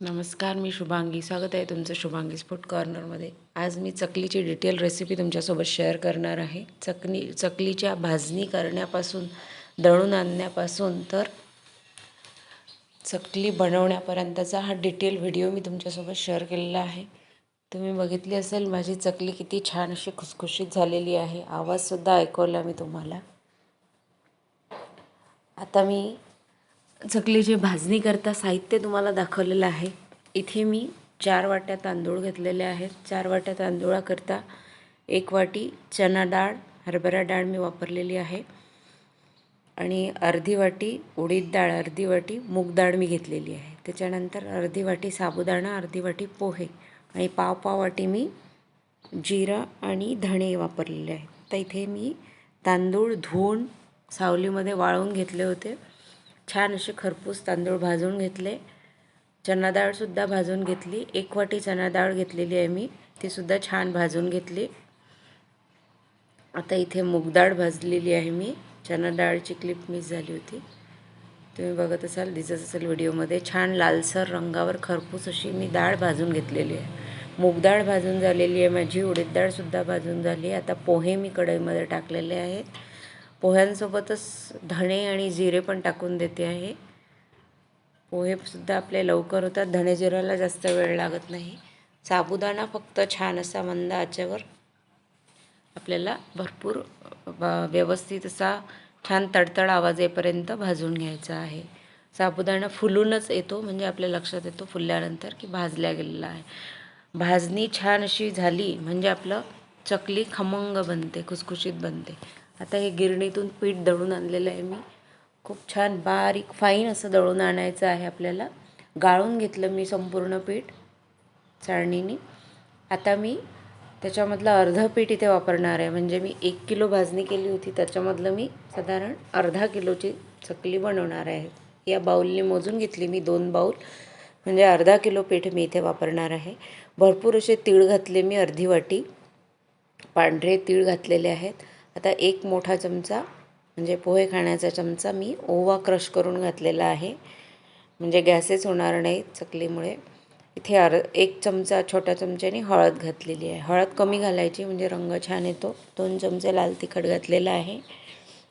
नमस्कार मी शुभांगी. स्वागत आहे तुमचं शुभांगी स्फोट कॉर्नरमध्ये. आज मी चकलीची डिटेल रेसिपी तुमच्यासोबत शेअर करणार आहे. चकली चकलीच्या भाजणी करण्यापासून दळून आणण्यापासून तर चकली बनवण्यापर्यंतचा हा डिटेल व्हिडिओ मी तुमच्यासोबत शेअर केलेला आहे. तुम्ही बघितली असेल माझी चकली किती छान अशी खुसखुशीत झालेली आहे. आवाजसुद्धा ऐकवला मी तुम्हाला. आता मी चकलीची भाजणी करता साहित्य तुम्हाला दाखवलेलं आहे इथे मी चार वाट्या तांदूळ घेतलेले आहेत. चार वाट्या तांदूळाकरता एक वाटी चना डाळ हरभरा डाळ मी वापरलेली आहे. आणि अर्धी वाटी उडीद डाळ अर्धी वाटी मूग डाळ मी घेतलेली आहे. त्याच्यानंतर अर्धी वाटी साबुदाणा अर्धी वाटी पोहे आणि पाव पाव वाटी मी जिरा आणि धणे वापरलेले आहेत. तर इथे मी तांदूळ धुवून सावलीमध्ये वाळवून घेतले होते. छान असे खरपूस तांदूळ भाजून घेतले. चना डाळसुद्धा भाजून घेतली. एक वाटी चना डाळ घेतलेली आहे मी. तीसुद्धा छान भाजून घेतली. आता इथे मुगडाळ भाजलेली आहे मी. चना डाळची क्लिप मिस झाली होती. तुम्ही बघत असाल दिसत असेल व्हिडिओमध्ये छान लालसर रंगावर खरपूस अशी मी डाळ भाजून घेतलेली आहे. मूग डाळ भाजून झालेली आहे. माझी उडीद डाळसुद्धा भाजून झाली आता पोहे मी कढईमध्ये टाकलेले आहेत. पोह्यांसोबतच धणे आणि जिरे पण टाकून देते आहे. पोहेसुद्धा आपले लवकर होतात. धणे जिऱ्याला जास्त वेळ लागत नाही. साबुदाणा फक्त छान असा मंद आचेवर आपल्याला भरपूर व्यवस्थित असा छान तडतड आवाज येईपर्यंत भाजून घ्यायचा आहे. साबुदाणा फुलूनच येतो म्हणजे आपल्या लक्षात येतो फुलल्यानंतर की भाजल्या गेलेला आहे. भाजणी छान अशी झाली म्हणजे आपलं चकली खमंग बनते खुसखुशीत बनते. आता हे गिरणीतून पीठ दळून आणलेलं आहे मी. खूप छान बारीक फाईन असं दळून आणायचं आहे आपल्याला. गाळून घेतलं मी संपूर्ण पीठ चाळणीने. आता मी त्याच्यामधलं अर्धं पीठ इथे वापरणार आहे. म्हणजे मी एक किलो भाजणी केली होती त्याच्यामधलं मी साधारण अर्धा किलोची चकली बनवणार आहे. या बाऊलने मोजून घेतली मी दोन बाऊल. म्हणजे अर्धा किलो पीठ मी इथे वापरणार आहे. भरपूर असे तीळ घातले मी अर्धी वाटी. पांढरे तीळ घातलेले आहेत. आता एक मोठा चमचा म्हणजे पोहे खाण्याचा चमचा मी ओवा क्रश करून घातलेला आहे. म्हणजे गॅसेस होणार नाही चकलीमुळे. इथे अर् एक चमचा छोट्या चमच्याने हळद घातलेली आहे. हळद कमी घालायची म्हणजे रंग छान येतो. दोन चमचे लाल तिखट घातलेलं आहे.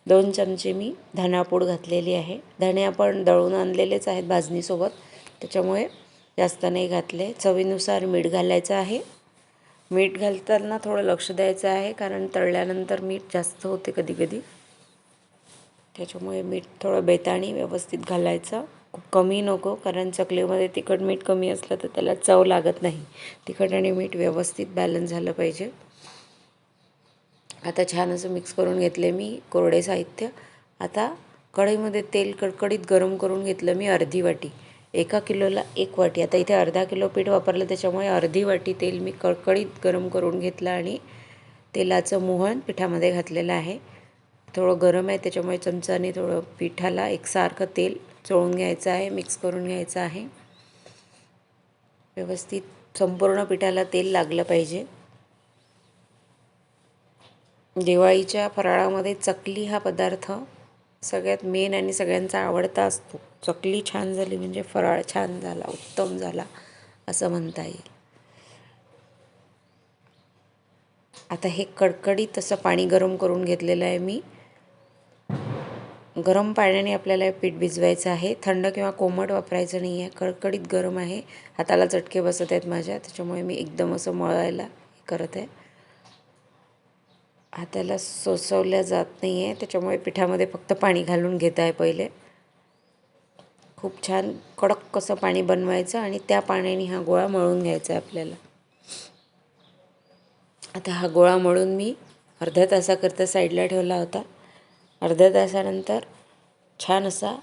दोन चमचे मी धनापूड घातलेली आहे. धणे आपण दळून आणलेलेच आहेत भाजणीसोबत. त्याच्यामुळे जास्त नाही घातले. चवीनुसार मीठ घालायचं आहे. मीठ घालताना थोडं लक्ष द्यायचं आहे कारण तळल्यानंतर मीठ जास्त होते कधी कधी त्याच्यामुळे मीठ थोडं बेताणी व्यवस्थित घालायचं. खूप कमी नको कारण चकलीमध्ये तिखट मीठ कमी असलं तर त्याला चव लागत नाही. तिखट आणि मीठ व्यवस्थित बॅलन्स झालं पाहिजे. आता छान असं मिक्स करून घेतले मी कोरडे साहित्य. आता कढईमध्ये तेल कडकडीत गरम करून घेतलं मी अर्धी वाटी. एका किलोला एक वाटी. आता इथे अर्धा किलो पीठ वापरलं त्याच्यामुळे अर्धी वाटी तेल मी कडकडीत गरम करून घेतलं आणि तेलाचं मोहन पिठामध्ये घातलेलं आहे. थोडं गरम आहे त्याच्यामुळे चमचाने थोडं पिठाला एकसारखं तेल चोळून घ्यायचं आहे मिक्स करून घ्यायचं आहे. व्यवस्थित संपूर्ण पिठाला तेल लागलं पाहिजे. दिवाळीच्या फराळामध्ये चकली हा पदार्थ सगळ्यात मेन आणि सगळ्यांचा आवडता असतो. चकली छान झाली म्हणजे फराळ छान झाला उत्तम झाला असं म्हणता येईल. आता हे कडकडीत असं पाणी गरम करून घेतलेलं आहे मी. गरम पाण्याने आपल्याला पीठ भिजवायचं आहे. थंड किंवा कोमट वापरायचं नाही आहे. कडकडीत गरम आहे. हाताला चटके बसत आहेत माझ्या. त्याच्यामुळे मी एकदम असं मळायला करत आहे. हाताला सोसवल्या जात नाही आहे त्याच्यामुळे पिठामध्ये फक्त पाणी घालून घेत आहे पहिले. खूप छान कडक कसं पाणी बनवायचं आणि त्या पाण्याने हा गोळा मळून घ्यायचा आहे आपल्याला. आता हा गोळा मळून मी अर्ध्या तासाकरता साईडला ठेवला होता. अर्ध्या तासानंतर छान असा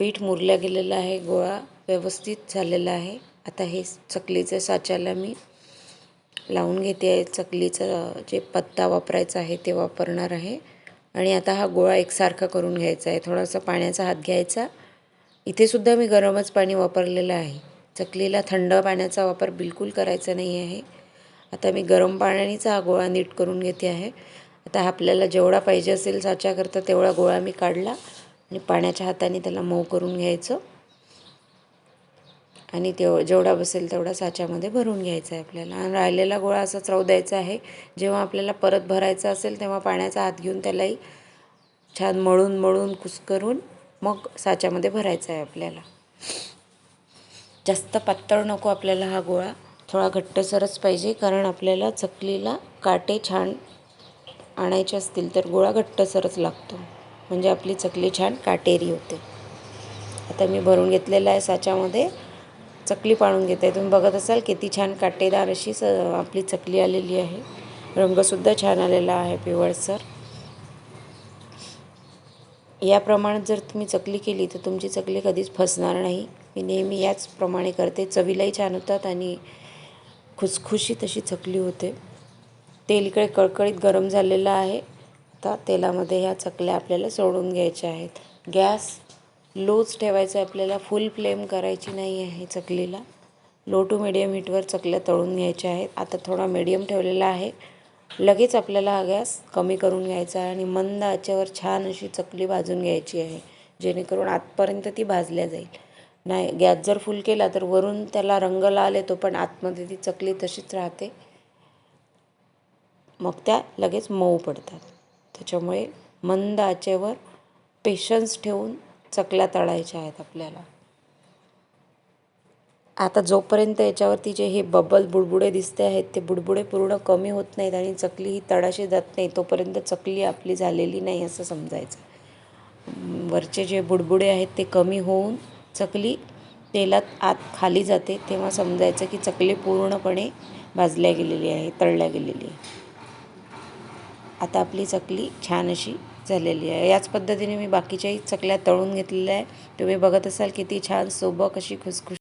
पीठ मुरल्या गेलेला आहे. गोळा व्यवस्थित झालेला आहे. आता हे चकलीच्या साच्याला मी लावून घेते. आहे चकलीचं जे पत्ता वापरायचा आहे ते वापरणार आहे. आणि आता हा गोळा एकसारखा करून घ्यायचा आहे. थोडासा पाण्याचा हात घ्यायचा. इथेसुद्धा मी गरमच पाणी वापरलेलं आहे. चकलीला थंड पाण्याचा वापर बिलकुल करायचा नाही आहे. आता मी गरम पाण्यानेच हा गोळा नीट करून घेते आहे. आता आपल्याला जेवढा पाहिजे असेल साच्याकरता तेवढा गोळा मी काढला आणि पाण्याच्या हाताने त्याला मऊ करून घ्यायचं. आणि तेव जेवढा बसेल तेवढा साच्यामध्ये भरून घ्यायचा आहे आपल्याला. आणि राहिलेला गोळा असाच राहू द्यायचा आहे. जेव्हा आपल्याला परत भरायचा असेल तेव्हा पाण्याचा हात घेऊन त्यालाही छान मळून मळून कुस्करून मग साच्यामध्ये भरायचा आहे आपल्याला. जास्त पातळ नको आपल्याला हा गोळा. थोडा घट्टसरच पाहिजे कारण आपल्याला चकलीला काटे छान आणायचे असतील तर गोळा घट्टसरच लागतो. म्हणजे आपली चकली छान काटेरी होते. आता मी भरून घेतलेला आहे साच्यामध्ये. चकली पाळून घेत आहे तुम्ही बघत असाल किती छान काटेदार अशी स आपली चकली आलेली आहे. रंगसुद्धा छान आलेला आहे पिवळसर याप्रमाणे जर तुम्ही चकली केली तर तुमची चकली कधीच फसणार नाही. मी नेहमी याचप्रमाणे करते. चवीलाही छान होतात आणि खुसखुशीत अशी चकली होते. तेल इकडे कळकळीत गरम झालेलं आहे. आता तेलामध्ये ह्या चकल्या आपल्याला सोडून घ्यायच्या आहेत. गॅस लोच ठेवायचा आहे आपल्याला फुल फ्लेम करायची नाही आहे चकलीला. लो टू मिडियम हीटवर चकल्या तळून घ्यायच्या आहेत. आता थोडा मिडियम ठेवलेला आहे. लगेच आपल्याला हा गॅस कमी करून घ्यायचा आहे आणि मंद आचेवर छान अशी चकली भाजून घ्यायची आहे जेणेकरून आतपर्यंत ती भाजल्या जाईल. नाही गॅस जर फुल केला तर वरून त्याला रंग लाल येतो पण आतमध्ये ती चकली तशीच राहते. मग त्या लगेच मऊ पडतात. त्याच्यामुळे मंद आचेवर पेशन्स ठेवून चकल्या तळायच्या आहेत आपल्याला. आता जोपर्यंत याच्यावरती जे हे बबल बुडबुडे दिसते आहेत ते बुडबुडे पूर्ण कमी होत नाहीत आणि चकली ही तळाशी जात नाही तोपर्यंत चकली आपली झालेली नाही असं समजायचं. वरचे जे बुडबुडे आहेत ते कमी होऊन चकली तेलात आत खाली जाते तेव्हा समजायचं की चकली पूर्णपणे भाजल्या गेलेली आहे तळल्या गेलेली आहे. आता आपली चकली छान अशी झालेली आहे. याच पद्धतीने मी बाकीच्याही चकल्या तळून घेतलेल्या आहे. तुम्ही बघत असाल किती छान सोबक अशी खुसखुश